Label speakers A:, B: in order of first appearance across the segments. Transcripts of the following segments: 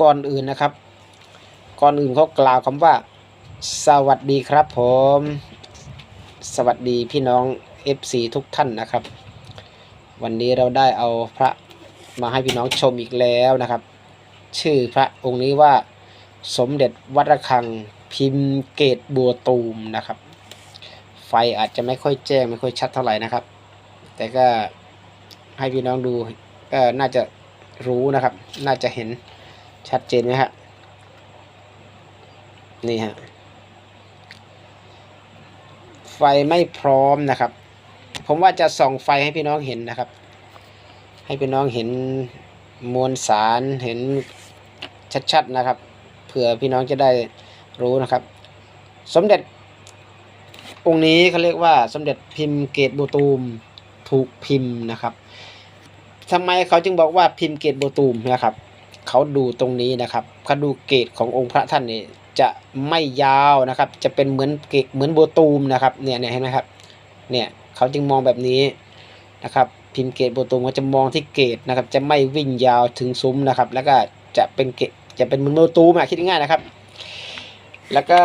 A: ก่อนอื่นนะครับ ก่อนอื่นเขากล่าวคำว่า สวัสดีครับผม สวัสดีพี่น้อง FC ทุกท่านนะครับ วันนี้เราได้เอาพระมาให้พี่น้องชมอีกแล้วนะครับ ชื่อพระองค์นี้ว่าสมเด็จวัดระฆังพิมพ์เกตบัวตูมนะครับ ไฟอาจจะไม่ค่อยแจ้งไม่ค่อยชัดเท่าไหร่นะครับ แต่ก็ให้พี่น้องดูก็น่าจะรู้นะครับ น่าจะเห็น ชัดเจนไหมฮะนี่ฮะไฟไม่พร้อมนะครับ ผมว่าจะส่องไฟให้พี่น้องเห็นนะครับ ให้พี่น้องเห็นมวลสารเห็นชัดๆนะครับ เผื่อพี่น้องจะได้รู้นะครับ สมเด็จ องค์นี้เขาเรียกว่าสมเด็จพิมพ์เกตโบตูมถูกพิมพ์นะครับทำไมเขาจึงบอกว่าพิมพ์เกตโบตูมนะครับ เขาดูตรงนี้นะครับเขาดูเกตขององค์พระท่านนี่จะไม่ยาวนะครับ จะเป็นเหมือนเกตเหมือนโบตูมนะครับเนี่ยเนี่ยเห็นไหมครับเนี่ยเขาจึงมองแบบนี้นะครับ พิมพ์เกตโบตูมเขาจะมองที่เกตนะครับ จะไม่วิ่งยาวถึงซุ้มนะครับ แล้วก็จะเป็นเกตจะเป็นเหมือนโบตูมอะคิดง่ายๆนะครับ แล้วก็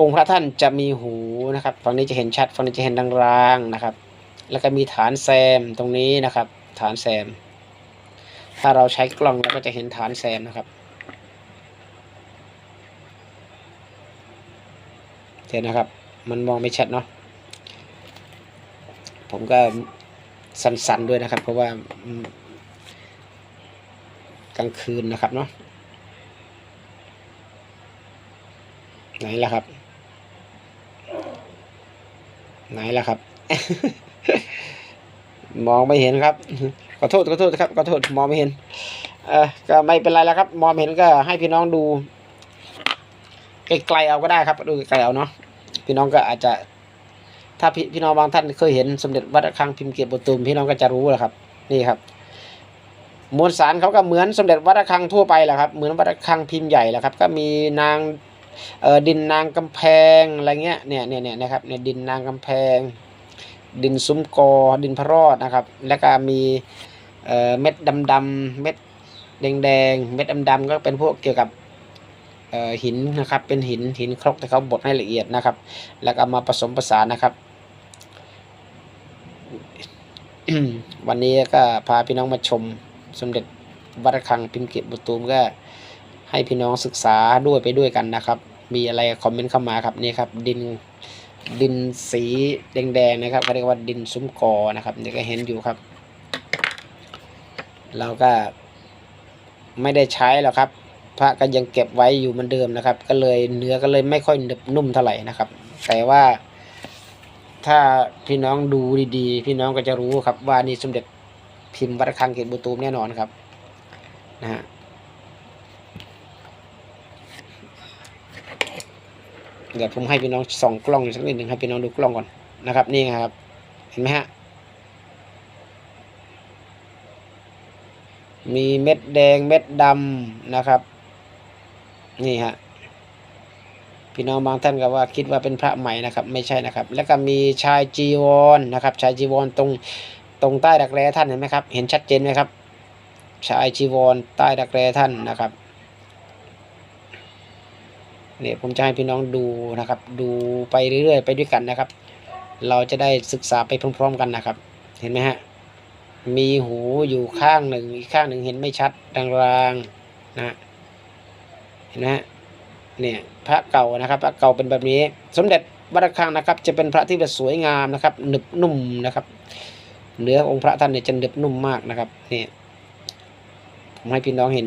A: องค์พระท่านจะมีหูนะครับฝั่งนี้จะเห็นชัดฝั่งนี้จะเห็นรางๆนะครับ แล้วก็มีฐานแซมตรงนี้นะครับ ฐานแซม ถ้าเราใช้กล้องเราก็จะเห็นฐานแซมนะครับเห็นนะครับ มันมองไม่ชัดเนาะผมก็สั่นๆด้วยนะครับ เพราะว่ากลางคืนนะครับเนาะไหนล่ะครับ ไหนล่ะครับ มองไม่เห็นครับ อโทษขอโทษครับขอโทษมองไม่เห็นเออก็ไม่เป็นไรแล้วครับ มองเห็นก็ให้พี่น้องดูไกลๆเอาก็ได้ครับ ดูไกลๆเอาเนาะพี่น้องก็อาจจะ ถ้าพี่พี่น้องบางท่านเคยเห็นสมเด็จวัดระฆังพิมพ์เกียรติบทตูมพี่น้องก็จะรู้แหละครับ นี่ครับ มวลสารเขาก็เหมือนสมเด็จวัดระฆังทั่วไปแหละครับ เหมือนวัดระฆังพิมพ์ใหญ่แหละครับ ก็มีนางเอ่อดินนางกำแพงอะไรเงี้ยเนี่ยเนี่ยเนี่ยนะครับเนี่ยดินนางกำแพง ดินซุ้มกอดินพระรอดนะครับ แล้วก็มี เม็ดดำๆเม็ดแดงๆเม็ดดำๆก็เป็นพวกเกี่ยวกับหินนะครับ เป็นหินหินครกที่เขาบดให้ละเอียดนะครับ แล้วก็เอามาผสมผสานนะครับ วันนี้ก็พาพี่น้องมาชมสมเด็จวัดระฆังพิมพ์เกตบุตรตูมก็ให้พี่น้องศึกษาด้วยไปด้วยกันนะครับ มีอะไรคอมเมนต์เข้ามาครับนี่ครับ ดินดินสีแดงๆนะครับเขาเรียกว่าดินซุ้มกอนะครับนี่ก็เห็นอยู่ครับ เราก็ไม่ได้ใช้หรอกครับ พระก็ยังเก็บไว้อยู่เหมือนเดิมนะครับ ก็เลยเนื้อก็เลยไม่ค่อยนุ่มเท่าไหร่นะครับ แต่ว่า ถ้าพี่น้องดูดีๆ พี่น้องก็จะรู้ครับ ว่านี่สมเด็จพิมพ์วัดระฆังเกตบุตูมแน่นอนครับนะฮะเดี๋ยวผมให้พี่น้องส่องกล้องสักนิดหนึ่งให้พี่น้องดูกล้องก่อนนะครับ นี่ครับ เห็นไหมฮะ มีเม็ดแดงเม็ดดำนะครับ นี่ฮะพี่น้องบางท่านก็ว่าคิดว่าเป็นพระใหม่นะครับ ไม่ใช่นะครับ แล้วก็มีชายจีวรนะครับ ชายจีวรตรงตรงใต้ดักแร้ท่านเห็นไหมครับ เห็นชัดเจนไหมครับ ชายจีวรใต้ดักแร้ท่านนะครับเนี่ยผมจะให้พี่น้องดูนะครับ ดูไปเรื่อยๆไปด้วยกันนะครับ เราจะได้ศึกษาไปพร้อม ๆ กันนะครับ เห็นไหมฮะ มีหูอยู่ข้างหนึ่ง อีกข้างหนึ่งเห็นไม่ชัดรางๆนะเห็นไหมฮะเนี่ยพระเก่านะครับพระเก่าเป็นแบบนี้ สมเด็จวัดระฆังนะครับ จะเป็นพระที่แบบสวยงามนะครับหนึบนุ่มนะครับเนื้อองค์พระท่านเนี่ยจะหนึบนุ่มมากนะครับเนี่ยผมให้พี่น้องเห็น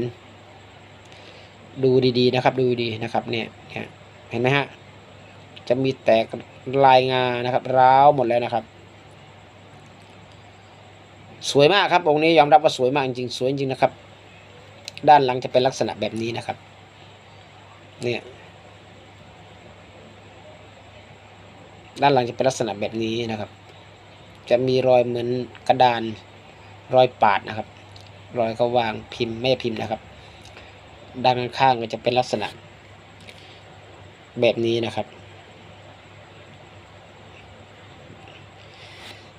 A: ดูดีๆนะครับ ดูดีนะครับเนี่ยเห็นไหมฮะจะมีแตกลายงานะครับ ร้าวหมดแล้วนะครับ สวยมากครับองค์นี้ยอมรับว่าสวยมากจริงๆสวยจริงนะครับ ด้านหลังจะเป็นลักษณะแบบนี้นะครับ เนี่ยด้านหลังจะเป็นลักษณะแบบนี้นะครับ จะมีรอยเหมือนกระดานรอยปาดนะครับ รอยเขาวางพิมพ์ไม่พิมพ์นะครับ ด้านข้างก็จะเป็นลักษณะแบบนี้นะครับ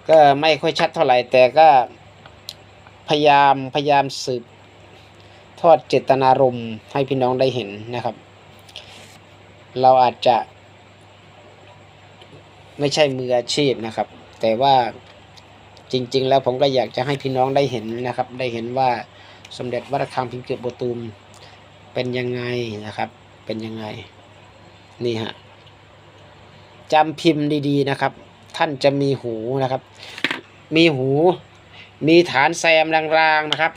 A: ก็ไม่ค่อยชัดเท่าไหร่แต่ก็พยายามพยายามสืบทอดเจตนารมณ์ให้พี่น้องได้เห็นนะครับ เราอาจจะ ไม่ใช่มืออาชีพนะครับ แต่ว่าจริง ๆ แล้วผมก็อยากจะให้พี่น้องได้เห็นนะครับ ได้เห็นว่าสมเด็จวัดระฆังพิมพ์เกิดโบตูมเป็นยังไงนะครับ เป็นยังไง นี่ฮะจำพิมพ์ดี ๆ นะครับ ท่านจะมีหูนะครับ มีหู มีฐานแซมรางๆนะครับ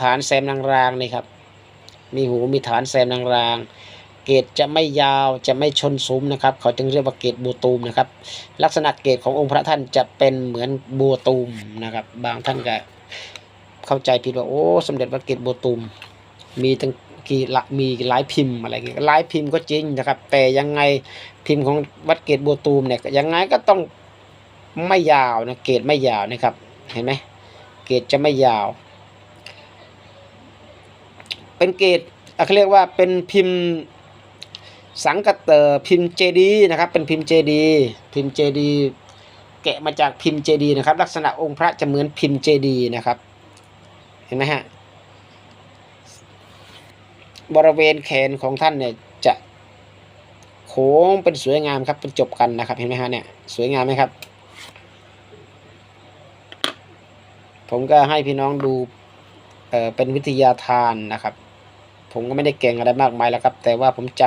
A: ฐานแซมรางๆนี่ครับ มีหูมีฐานแซมรางๆ เกรดจะไม่ยาวจะไม่ชนซุ้มนะครับ เขาจึงเรียกว่าเกรดบัวตูมนะครับ ลักษณะเกรดขององค์พระท่านจะเป็นเหมือนบัวตูมนะครับ บางท่านก็เข้าใจผิดว่าโอ้สมเด็จวัดเกรดบัวตูมมีตั้ง กี่มีหลายพิมพ์อะไรเงี้ยหลายพิมพ์ก็จริงนะครับ แต่ยังไงพิมพ์ของวัดเกรดบัวตูมเนี่ยยังไงก็ต้องไม่ยาวนะเกรดไม่ยาวนะครับ เห็นไหมเกรดจะไม่ยาว เป็นเกรดเขาเรียกว่าเป็นพิมพ์สังกัตเตอร์พิมพ์เจดีนะครับ เป็นพิมพ์เจดีพิมพ์เจดีแกะมาจากพิมพ์เจดีนะครับ ลักษณะองค์พระจะเหมือนพิมพ์เจดีนะครับ เห็นไหมฮะ บริเวณแขนของท่านเนี่ยจะโค้งเป็นสวยงามครับเป็นจบกันนะครับเห็นไหมฮะเนี่ยสวยงามไหมครับ ผมก็ให้พี่น้องดูเอ่อเป็นวิทยาทานนะครับ ผมก็ไม่ได้เก่งอะไรมากมายแล้วครับ แต่ว่าผมจ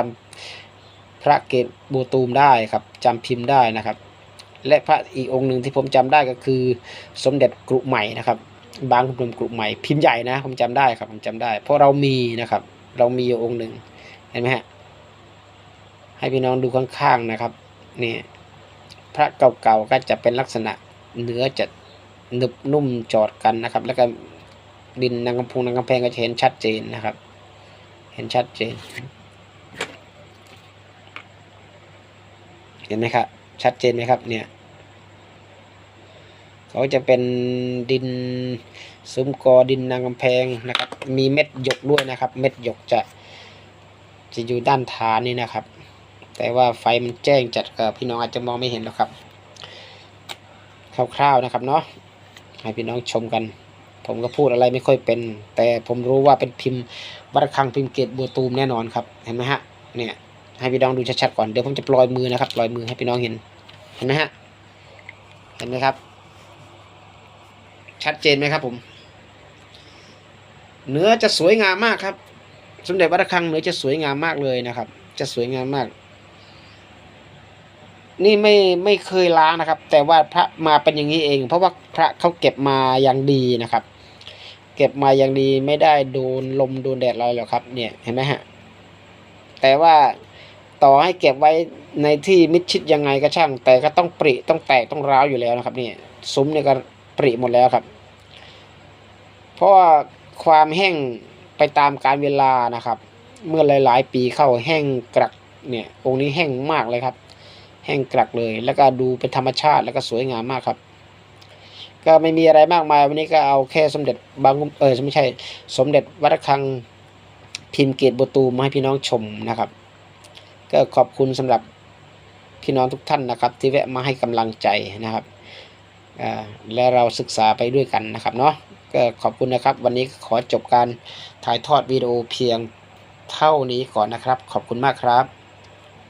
A: ำพระเกศบูตูมได้ครับจำพิมพ์ได้นะครับ และพระอีกองค์หนึ่งที่ผมจำได้ก็คือ สมเด็จกรุใหม่นะครับ บางขุนพรหมกรุใหม่พิมพ์ใหญ่นะ ผมจำได้ครับผมจำได้ เพราะเรามีนะครับ เรามีอยู่องค์หนึ่งเห็นไหมฮะให้พี่น้องดูข้างๆนะครับนี่พระเก่าๆก็จะเป็นลักษณะเนื้อจะหนึบนุ่มจอดกันนะครับ แล้วก็ดินนางกำพงนางกำแพงก็จะเห็นชัดเจนนะครับ เห็นชัดเจน เห็นไหมครับชัดเจนไหมครับเนี่ย เขาจะเป็นดินซุ้มกอดินนางกำแพงนะครับ มีเม็ดหยกด้วยนะครับ เม็ดหยกจะจะอยู่ด้านฐานนี่นะครับ แต่ว่าไฟมันแจ้งจัดกับพี่น้องอาจจะมองไม่เห็นหรอกครับคร่าวๆนะครับเนาะให้พี่น้องชมกัน ผมก็พูดอะไรไม่ค่อยเป็น แต่ผมรู้ว่าเป็นพิมพ์วัดระฆังพิมพ์เกตบัวตูมแน่นอนครับเห็นไหมฮะเนี่ยให้พี่น้องดูชัดๆก่อนเดี๋ยวผมจะปล่อยมือนะครับปล่อยมือให้พี่น้องเห็นเห็นไหมฮะเห็นไหมครับ ชัดเจนไหมครับผม เนื้อจะสวยงามมากครับ สมเด็จวัดระฆังเนื้อจะสวยงามมากเลยนะครับ จะสวยงามมาก นี่ไม่ไม่เคยล้างนะครับ แต่ว่าพระมาเป็นอย่างนี้เอง เพราะว่าพระเขาเก็บมาอย่างดีนะครับ เก็บมาอย่างดีไม่ได้โดนลมโดนแดดอะไรหรอกครับ เนี่ยเห็นไหมฮะ แต่ว่าต่อให้เก็บไว้ในที่มิดชิดยังไงก็ช่าง แต่ก็ต้องปริต้องแตกต้องร้าวอยู่แล้วนะครับนี่ซุ้มเนี่ยก็ปริหมดแล้วครับ เพราะว่าความแห้งไปตามการเวลานะครับ เมื่อหลาย ๆ ปีเข้าแห้งกรักเนี่ยองค์นี้แห้งมากเลยครับ แห้งกรักเลย แล้วก็ดูเป็นธรรมชาติแล้วก็สวยงามมากครับ ก็ไม่มีอะไรมากมายวันนี้ก็เอาแค่สมเด็จบางเออไม่ใช่ สมเด็จวัดระฆังพิมพ์เกตโบตูมาให้พี่น้องชมนะครับ ก็ขอบคุณสำหรับพี่น้องทุกท่านนะครับ ที่แวะมาให้กำลังใจนะครับและเราศึกษาไปด้วยกันนะครับเนาะ ก็ขอบคุณนะครับ วันนี้ขอจบการถ่ายทอดวิดีโอเพียงเท่านี้ก่อนนะครับ ขอบคุณมากครับ